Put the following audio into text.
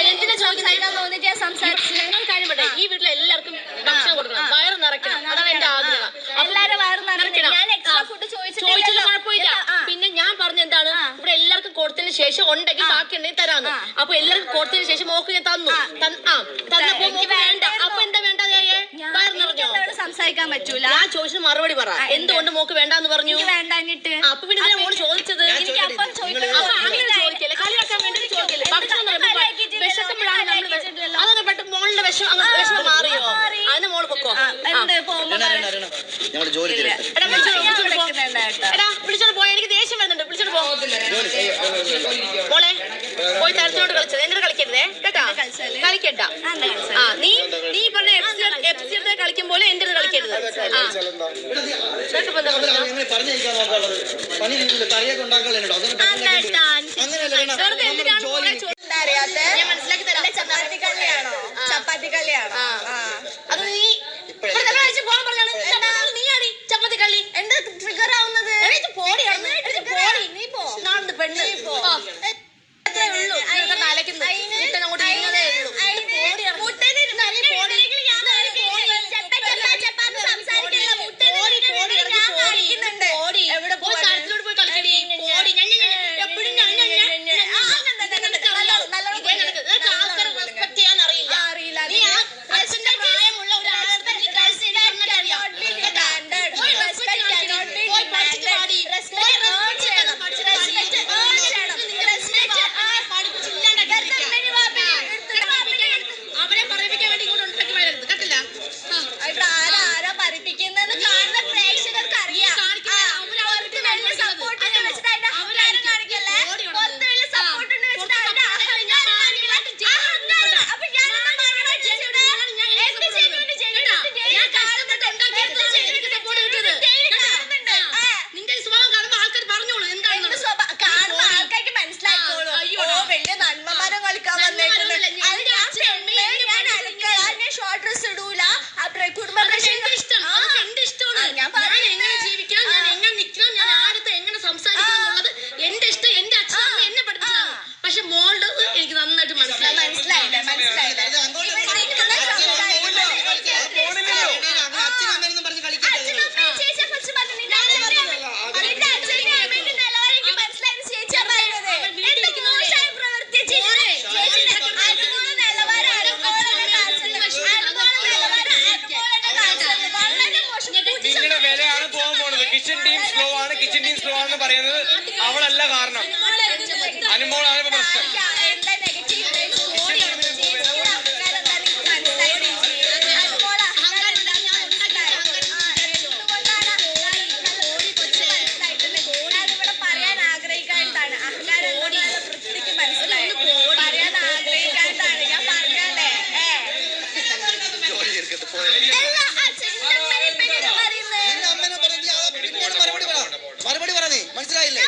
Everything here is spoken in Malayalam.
ഞാൻ ചോദിക്കാൻ എല്ലാവർക്കും ഭക്ഷണം കൊടുക്കണം. വയറ് വയറ് ഞാൻ എക്സ്ട്രാ ഫുഡ് പിന്നെ ഞാൻ എന്താണ്? എല്ലാവർക്കും ശേഷം ഉണ്ടെങ്കിൽ ബാക്കി ഉണ്ടെങ്കിൽ തരാന്ന്. അപ്പൊ എല്ലാവർക്കും കൊടുത്തതിന് ശേഷം മോക്ക് ഞാൻ തന്നു. ആ. തന്നപ്പോ സഹായിക്കാൻ പറ്റൂല. ഞാൻ ചോദിച്ചു മറുപടി പറ. എന്തുകൊണ്ട് മോക്ക് വേണ്ടെന്ന് പറഞ്ഞു? വേണ്ടാഞ്ഞിട്ട് അപ്പൊ പിന്നെ ഞാൻ മോൾ ചോദിച്ചത്? എനിക്ക് അപ്പം കളിയാക്കാൻ വേണ്ടി നമ്മൾ അതൊക്കെ പെട്ട് മോളുടെ വിഷം വിഷം മാറിയോ? അതിന് മോൾ പൊക്കോ? ഞങ്ങൾ ജോലി എടാ എനിക്ക് ദേഷ്യം വരുന്നുണ്ട്. വിളിച്ചോണ്ട് പോകത്തില്ല പോയി തരച്ചോണ്ട് കളിച്ചത് എങ്ങനെ കളിക്കരുതേ കേട്ടാ? കളിക്കട്ട ആ നീ നീ പറഞ്ഞ എപ്സിയുടെ കളിക്കുമ്പോൾ എന്റെ കളിക്കരുത്. ആ. ചപ്പാത്തി കല്യാണോ ചപ്പാത്തി കല്യാണോ കിച്ചൺ ടീം സ്ലോ ആണ് കിച്ചൺ ടീം സ്ലോ ആണെന്ന് പറയുന്നത് അവളല്ല കാരണം. മനസ്സിലായില്ലേ